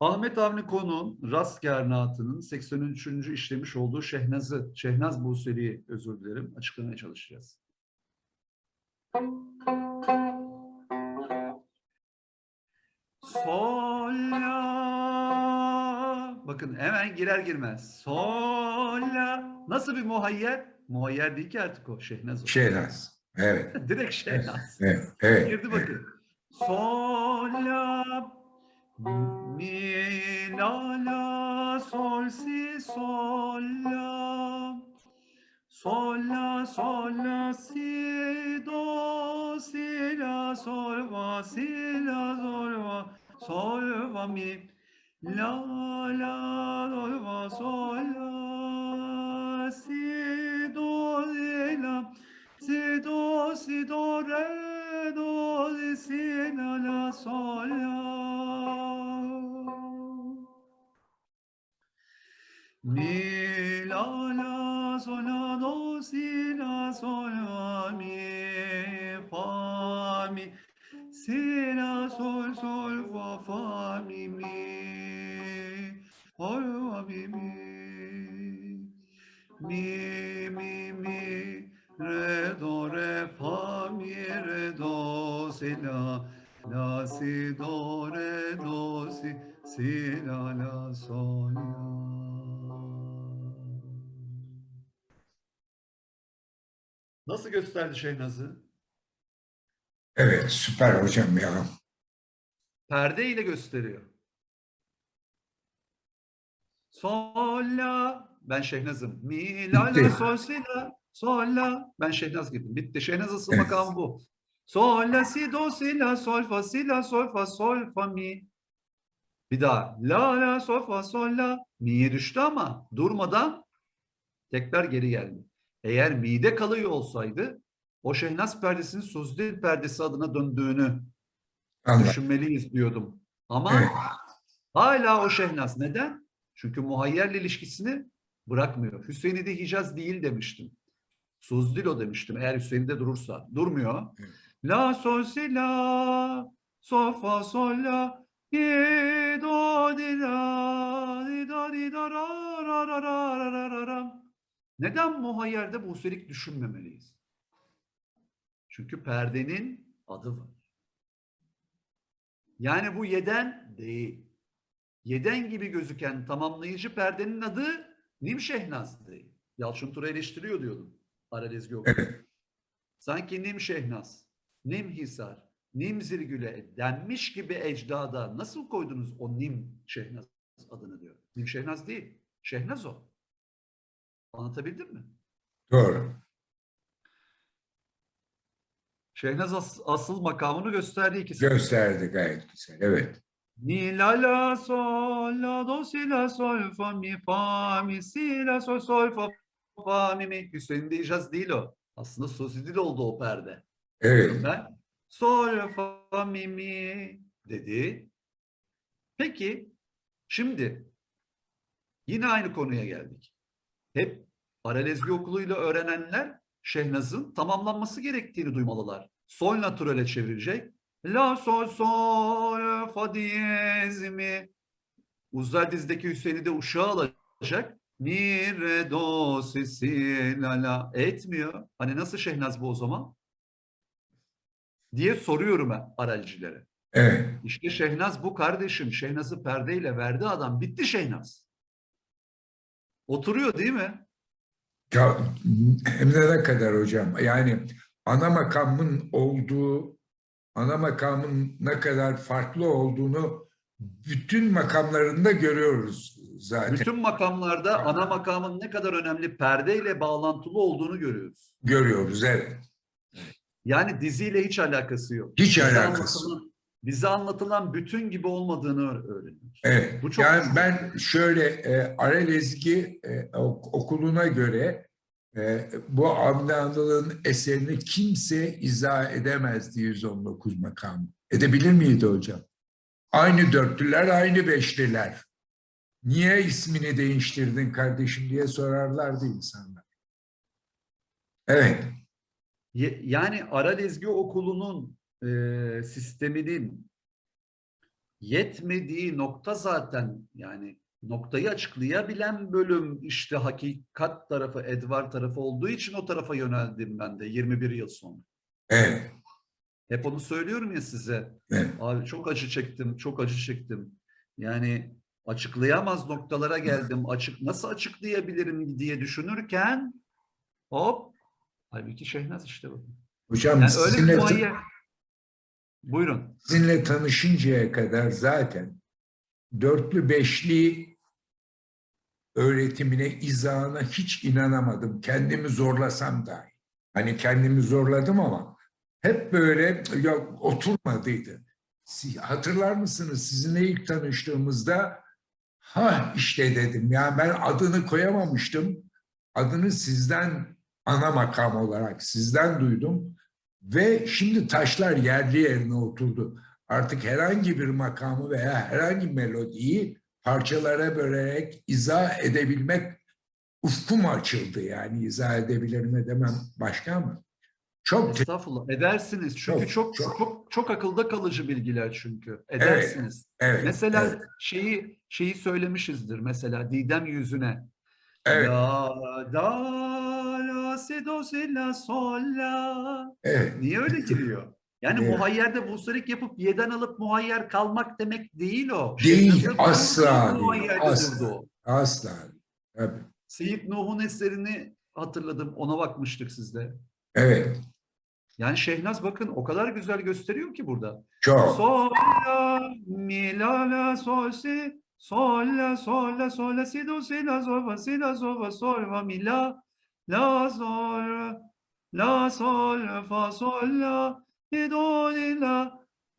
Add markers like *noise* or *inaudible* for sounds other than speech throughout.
Ahmet Avni Konuğ'un Rast Gernatı'nın 83. işlemiş olduğu Şehnaz'ı, Şehnaz Buseri'yi özür dilerim açıklamaya çalışacağız. Sol la. Bakın hemen girer girmez. Sol la. Nasıl bir muhayyer? Muhayyer değil ki artık o. Şehnaz o. Şehnaz. Evet. *laughs* Direkt Şehnaz. Evet. evet. Girdi bakın. Sol la mi la la sol si sol la. Sol la sol la si do si la sol va si la sol va sol va mi. La la sol va sol la si do si la. Si do si do re do si la la sol la mi la la sol la do si la sol la mi fa mi. Si la sol sol fa fa mi mi. Sol fa mi mi. Mi mi mi. Re do re fa mi re do si la. La si do re do si si la la sol la. Nasıl gösterdi Şehnaz'ı? Evet. Süper hocam ya. Perde ile gösteriyor. Sol la ben Şehnaz'ım. Mi la Bitti. la sol si la sol la ben Şehnaz girdim. Bitti. Şehnaz asıl Evet. makamı bu. Sol la si do si la sol fa si la sol fa sol fa mi. Bir daha la la sol fa sol la mi'ye düştü ama durmadan tekrar geri geldi eğer mide kalıyor olsaydı o şehnaz perdesinin sözlü perdesi adına döndüğünü Anladım. düşünmeliyiz diyordum. Ama evet. hala o şehnaz. Neden? Çünkü muhayyerle ilişkisini bırakmıyor. Hüseyin'i de Hicaz değil demiştim. Suzdilo demiştim eğer Hüseyin'de durursa. Durmuyor. La sol si la sol fa sol la di do di la di do di do ra ra ra ra ra ra ra neden muhayyerde bu üstelik düşünmemeliyiz? Çünkü perdenin adı var. Yani bu yeden değil. Yeden gibi gözüken tamamlayıcı perdenin adı Nim Şehnaz değil. Yalçın Tura eleştiriyor diyordum. Aralezgi okulu. Evet. Sanki Nim Şehnaz, Nim Hisar, Nim Zirgüle denmiş gibi ecdada nasıl koydunuz o Nim Şehnaz adını diyor. Nim Şehnaz değil. Şehnaz o. Anlatabildim mi? Doğru. Şehnaz as- asıl makamını gösterdi ikisi. Gösterdi gayet güzel. Evet. Mi la la sol la do si la sol fa mi fa mi si la sol sol fa fa mi mi. Hüseyin de icaz değil o. Aslında sosidil oldu o perde. Evet. Ben sol fa mi mi dedi. Peki şimdi yine aynı konuya geldik. Hep Aralezgi okuluyla öğrenenler Şehnaz'ın tamamlanması gerektiğini duymalılar. Sol naturale çevirecek. La sol sol fa diyez mi? Uzay dizdeki Hüseyin'i de uşağı alacak. Mi re do si si la la etmiyor. Hani nasıl Şehnaz bu o zaman? Diye soruyorum ben aralcilere. Evet. İşte Şehnaz bu kardeşim. Şehnaz'ı perdeyle verdi adam. Bitti Şehnaz. Oturuyor değil mi? Ya, hem de ne kadar hocam. Yani ana makamın olduğu, ana makamın ne kadar farklı olduğunu bütün makamlarında görüyoruz zaten. Bütün makamlarda ana makamın ne kadar önemli perdeyle bağlantılı olduğunu görüyoruz. Görüyoruz evet. Yani diziyle hiç alakası yok. Hiç Bize alakası anlatılan- Bize anlatılan bütün gibi olmadığını öğ- öğreniyoruz. Evet. Bu çok yani güzel. ben şöyle e, Aralezgi e, ok- okuluna göre e, bu Avni Anıl'ın eserini kimse izah edemezdi 119 makamı. Edebilir miydi hocam? Aynı dörtlüler, aynı beşliler. Niye ismini değiştirdin kardeşim diye sorarlardı insanlar. Evet, Yani Aralezgi Okulu'nun e, sisteminin yetmediği nokta zaten yani noktayı açıklayabilen bölüm işte hakikat tarafı, Edvar tarafı olduğu için o tarafa yöneldim ben de 21 yıl sonra. Evet. Hep onu söylüyorum ya size. Evet. Abi çok acı çektim, çok acı çektim. Yani açıklayamaz noktalara geldim. Açık nasıl açıklayabilirim diye düşünürken hop halbuki Şehnaz işte bu. Hocam Yani öyle bir muayyer. Buyurun. sizinle tanışıncaya kadar zaten dörtlü beşli öğretimine, izahına hiç inanamadım. Kendimi zorlasam dahi. Hani kendimi zorladım ama hep böyle ya oturmadıydı. Hatırlar mısınız sizinle ilk tanıştığımızda ha işte dedim yani ben adını koyamamıştım. Adını sizden ana makam olarak sizden duydum ve şimdi taşlar yerli yerine oturdu. Artık herhangi bir makamı veya herhangi bir melodiyi parçalara bölerek izah edebilmek ufkum açıldı yani izah edebilir mi demem başka mı? Çok Estağfurullah. Edersiniz. Çünkü Çok, çok çok. çok çok, akılda kalıcı bilgiler çünkü. Edersiniz. evet. Mesela evet, şeyi şeyi söylemişizdir mesela Didem yüzüne. evet, da la si do si la sol la. evet, Niye öyle giriyor? Yani Evet. muhayyerde busarik yapıp yeden alıp muhayyer kalmak demek değil o. Değil, Şehnaz'ın asla değil, asla. durdu asla. Tabii. Seyit Nuh'un eserini hatırladım. Ona bakmıştık sizde. Evet, Yani Şehnaz bakın o kadar güzel gösteriyor ki burada. çok. Sol la mi la la sol si sol la sol la sol la si do si la sol si la sol va sol va mi la la sol la sol fa sol la mi do ni la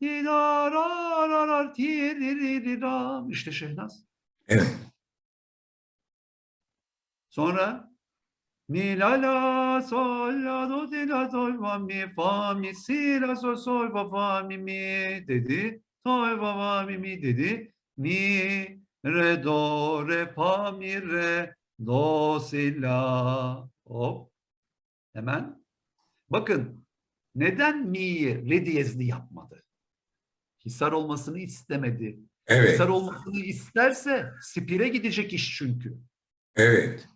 ni da ra ra ra ti ri ri ri ra işte Şehnaz. Evet, Sonra mi la la sol la do si la sol va mi fa mi si la sol sol va fa mi mi dedi. Sol va va mi mi dedi. Mi re do re fa mi re do si la. Hop. Hemen. Bakın neden mi'yi re diyezli yapmadı? Hisar olmasını istemedi. evet, Hisar olmasını isterse spire gidecek iş çünkü. evet,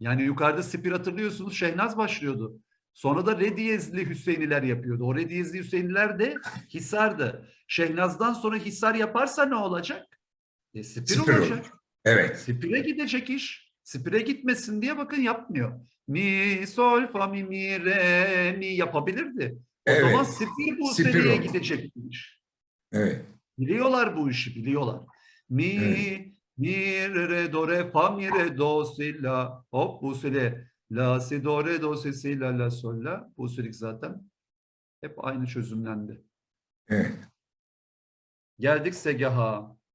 Yani yukarıda spir hatırlıyorsunuz Şehnaz başlıyordu. Sonra da re diyezli Hüseyiniler yapıyordu. O re diyezli Hüseyiniler de Hisar'dı. Şehnaz'dan sonra Hisar yaparsa ne olacak? E, spir, Spir olur. olacak. evet, Spire gidecek iş. Spire gitmesin diye bakın yapmıyor. Mi, sol, fa, mi, mi, re, mi yapabilirdi. O Evet. zaman spir bu Spir seriye olur. gidecek iş. evet, Biliyorlar bu işi, biliyorlar. Mi, Evet. mi, re, re, do, re, fa, mi, re, do, si, la. Hop bu sile. La, si, do, re, do, si, si, la, la, sol, la. Bu silik zaten hep aynı çözümlendi. evet. Geldik segaha.